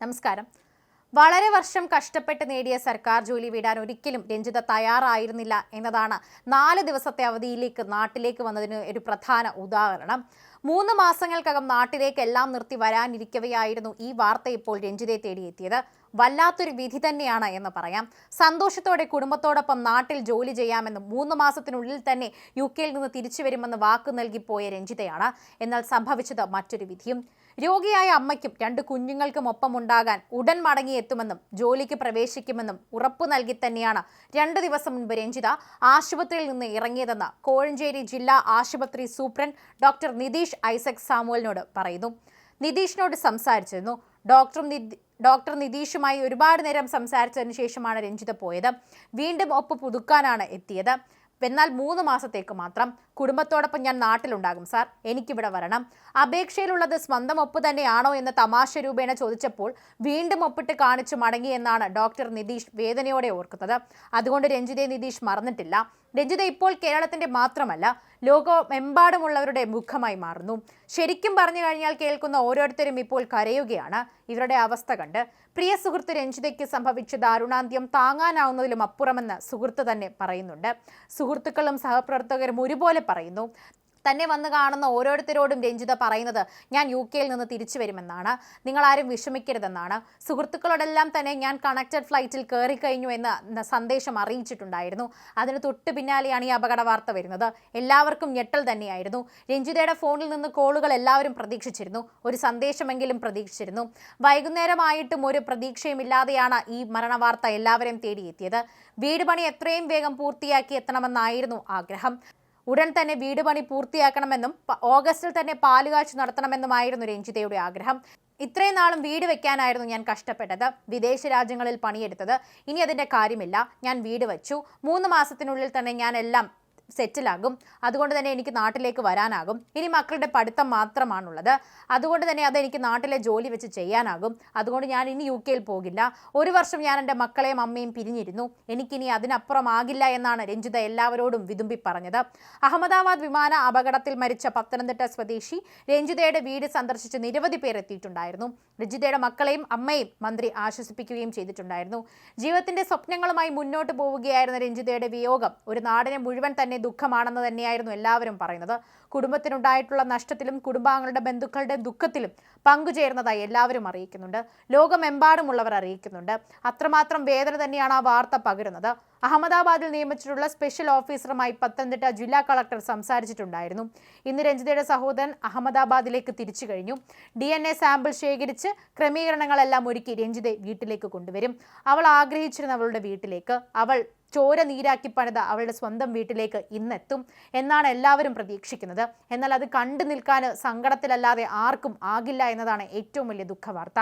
നമസ്കാരം. വളരെ വർഷം കഷ്ടപ്പെട്ട് നേടിയ സർക്കാർ ജോലി വിടാൻ ഒരിക്കലും രഞ്ജിത തയ്യാറായിരുന്നില്ല എന്നതാണ് നാല് ദിവസത്തെ അവധിയിലേക്ക് നാട്ടിലേക്ക് വന്നതിന് ഒരു പ്രധാന ഉദാഹരണം. മൂന്ന് മാസങ്ങൾക്കകം നാട്ടിലേക്ക് എല്ലാം നിർത്തി വരാനിരിക്കവെയായിരുന്നു ഈ വാർത്ത ഇപ്പോൾ രഞ്ജിതയെ തേടിയെത്തിയത്. വല്ലാത്തൊരു വിധി തന്നെയാണ് എന്ന് പറയാം. സന്തോഷത്തോടെ കുടുംബത്തോടൊപ്പം നാട്ടിൽ ജോലി ചെയ്യാമെന്നും മൂന്ന് മാസത്തിനുള്ളിൽ തന്നെ യു കെയിൽ നിന്ന് തിരിച്ചു വരുമെന്ന് വാക്ക് നൽകിപ്പോയ രഞ്ജിതയാണ് എന്നാൽ സംഭവിച്ചത് മറ്റൊരു വിധിയും. രോഗിയായ അമ്മയ്ക്കും രണ്ട് കുഞ്ഞുങ്ങൾക്കും ഒപ്പം ഉണ്ടാകാൻ ഉടൻ മടങ്ങിയെത്തുമെന്നും ജോലിക്ക് പ്രവേശിക്കുമെന്നും ഉറപ്പു നൽകി തന്നെയാണ് രണ്ട് ദിവസം മുൻപ് രഞ്ജിത ആശുപത്രിയിൽ നിന്ന് ഇറങ്ങിയതെന്ന് കോഴഞ്ചേരി ജില്ലാ ആശുപത്രി സൂപ്രണ്ട് ഡോക്ടർ നിതീഷ് ഐസക് സാമുവലിനോട് പറയുന്നു. നിതീഷിനോട് സംസാരിച്ചിരുന്നു. ഡോക്ടറും ഡോക്ടർ നിതീഷുമായി ഒരുപാട് നേരം സംസാരിച്ചതിന് ശേഷമാണ് രഞ്ജിത പോയത്. വീണ്ടും ഒപ്പ് പുതുക്കാനാണ് എത്തിയത്. എന്നാൽ മൂന്ന് മാസത്തേക്ക് മാത്രം. കുടുംബത്തോടൊപ്പം ഞാൻ നാട്ടിലുണ്ടാകും സാർ. എനിക്കിവിടെ വരണം. അപേക്ഷയിലുള്ളത് സ്വന്തം ഒപ്പ് തന്നെയാണോ എന്ന് തമാശ രൂപേണ ചോദിച്ചപ്പോൾ വീണ്ടും ഒപ്പിട്ട് കാണിച്ചു മടങ്ങി എന്നാണ് ഡോക്ടർ നിതീഷ് വേദനയോടെ ഓർക്കുന്നത്. അതുകൊണ്ട് രഞ്ജിതയെ നിതീഷ് മറന്നിട്ടില്ല. രഞ്ജിത ഇപ്പോൾ കേരളത്തിന്റെ മാത്രമല്ല ലോകമെമ്പാടുമുള്ളവരുടെ മുഖമായി മാറുന്നു. ശരിക്കും പറഞ്ഞു കഴിഞ്ഞാൽ കേൾക്കുന്ന ഓരോരുത്തരും ഇപ്പോൾ കരയുകയാണ്. ഇവരുടെ അവസ്ഥ കണ്ട് പ്രിയ സുഹൃത്ത് രഞ്ജിതയ്ക്ക് സംഭവിച്ച ദാരുണാന്ത്യം താങ്ങാനാവുന്നതിലും അപ്പുറമെന്ന് സുഹൃത്ത് തന്നെ പറയുന്നുണ്ട്. സുഹൃത്തുക്കളും സഹപ്രവർത്തകരും ഒരുപോലെ പറയുന്നു. തന്നെ വന്ന് കാണുന്ന ഓരോരുത്തരോടും രഞ്ജിത പറയുന്നത് ഞാൻ യു കെയിൽ നിന്ന് തിരിച്ചു വരുമെന്നാണ്. നിങ്ങൾ ആരും വിഷമിക്കരുതെന്നാണ്. സുഹൃത്തുക്കളോടെല്ലാം തന്നെ ഞാൻ കണക്റ്റഡ് ഫ്ലൈറ്റിൽ കയറി കഴിഞ്ഞു എന്ന് സന്ദേശം അറിയിച്ചിട്ടുണ്ടായിരുന്നു. അതിന് തൊട്ട് പിന്നാലെയാണ് ഈ അപകട വാർത്ത വരുന്നത്. എല്ലാവർക്കും ഞെട്ടൽ തന്നെയായിരുന്നു. രഞ്ജിതയുടെ ഫോണിൽ നിന്ന് കോളുകൾ എല്ലാവരും പ്രതീക്ഷിച്ചിരുന്നു. ഒരു സന്ദേശമെങ്കിലും പ്രതീക്ഷിച്ചിരുന്നു. വൈകുന്നേരമായിട്ടും ഒരു പ്രതീക്ഷയുമില്ലാതെയാണ് ഈ മരണവാർത്ത എല്ലാവരെയും തേടിയെത്തിയത്. വീട് പണി എത്രയും വേഗം പൂർത്തിയാക്കി എത്തണമെന്നായിരുന്നു ആഗ്രഹം. ഉടൻ തന്നെ വീട് പണി പൂർത്തിയാക്കണമെന്നും ഓഗസ്റ്റിൽ തന്നെ പാലുകാഴ്ച നടത്തണമെന്നുമായിരുന്നു രഞ്ജിതയുടെ ആഗ്രഹം. ഇത്രയും നാളും വീട് വെക്കാനായിരുന്നു ഞാൻ കഷ്ടപ്പെട്ടത്. വിദേശ രാജ്യങ്ങളിൽ പണിയെടുത്തത്. ഇനി അതിന്റെ കാര്യമില്ല. ഞാൻ വീട് വച്ചു. മൂന്ന് മാസത്തിനുള്ളിൽ തന്നെ ഞാൻ എല്ലാം സെറ്റിലാകും. അതുകൊണ്ട് തന്നെ എനിക്ക് നാട്ടിലേക്ക് വരാനാകും. ഇനി മക്കളുടെ പഠിത്തം മാത്രമാണുള്ളത്. അതുകൊണ്ട് തന്നെ അതെനിക്ക് നാട്ടിലെ ജോലി വെച്ച് ചെയ്യാനാകും. അതുകൊണ്ട് ഞാൻ ഇനി യു കെയിൽ പോകില്ല. ഒരു വർഷം ഞാൻ എന്റെ മക്കളെയും അമ്മയും പിരിഞ്ഞിരുന്നു. എനിക്കിനി അതിനപ്പുറമാകില്ല എന്നാണ് രഞ്ജിത എല്ലാവരോടും വിതുമ്പി പറഞ്ഞത്. അഹമ്മദാബാദ് വിമാന അപകടത്തിൽ മരിച്ച പത്തനംതിട്ട സ്വദേശി രഞ്ജിതയുടെ വീട് സന്ദർശിച്ച് നിരവധി പേർ എത്തിയിട്ടുണ്ടായിരുന്നു. രഞ്ജിതയുടെ മക്കളെയും അമ്മയും മന്ത്രി ആശ്വസിപ്പിക്കുകയും ചെയ്തിട്ടുണ്ടായിരുന്നു. ജീവിതത്തിന്റെ സ്വപ്നങ്ങളുമായി മുന്നോട്ട് പോവുകയായിരുന്ന രഞ്ജിതയുടെ വിയോഗം ഒരു നാടിനെ മുഴുവൻ തന്നെ ദുഃഖമാണെന്ന് തന്നെയായിരുന്നു എല്ലാവരും പറയുന്നത്. കുടുംബത്തിനുണ്ടായിട്ടുള്ള നഷ്ടത്തിലും കുടുംബാംഗങ്ങളുടെ ബന്ധുക്കളുടെ ദുഃഖത്തിലും പങ്കുചേരുന്നതായി എല്ലാവരും അറിയിക്കുന്നുണ്ട്. ലോകമെമ്പാടുമുള്ളവർ അറിയിക്കുന്നുണ്ട്. അത്രമാത്രം വേദന തന്നെയാണ് ആ വാർത്ത പകരുന്നത്. അഹമ്മദാബാദിൽ നിയമിച്ചിട്ടുള്ള സ്പെഷ്യൽ ഓഫീസറുമായി പത്തനംതിട്ട ജില്ലാ കളക്ടർ സംസാരിച്ചിട്ടുണ്ടായിരുന്നു. ഇന്ന് രഞ്ജിതയുടെ സഹോദരൻ അഹമ്മദാബാദിലേക്ക് തിരിച്ചു കഴിഞ്ഞു. ഡി എൻ എ സാമ്പിൾ ശേഖരിച്ച് ക്രമീകരണങ്ങളെല്ലാം ഒരുക്കി രഞ്ജിതെ വീട്ടിലേക്ക് കൊണ്ടുവരും. അവൾ ആഗ്രഹിച്ചിരുന്ന അവളുടെ വീട്ടിലേക്ക്. അവൾ ചോര നീരാക്കി പണിത അവളുടെ സ്വന്തം വീട്ടിലേക്ക് ഇന്നെത്തും എന്നാണ് എല്ലാവരും പ്രതീക്ഷിക്കുന്നത്. എന്നാൽ അത് കണ്ടു നിൽക്കാൻ സങ്കടത്തിലല്ലാതെ ആർക്കും ആകില്ല എന്നതാണ് ഏറ്റവും വലിയ ദുഃഖവാർത്ത.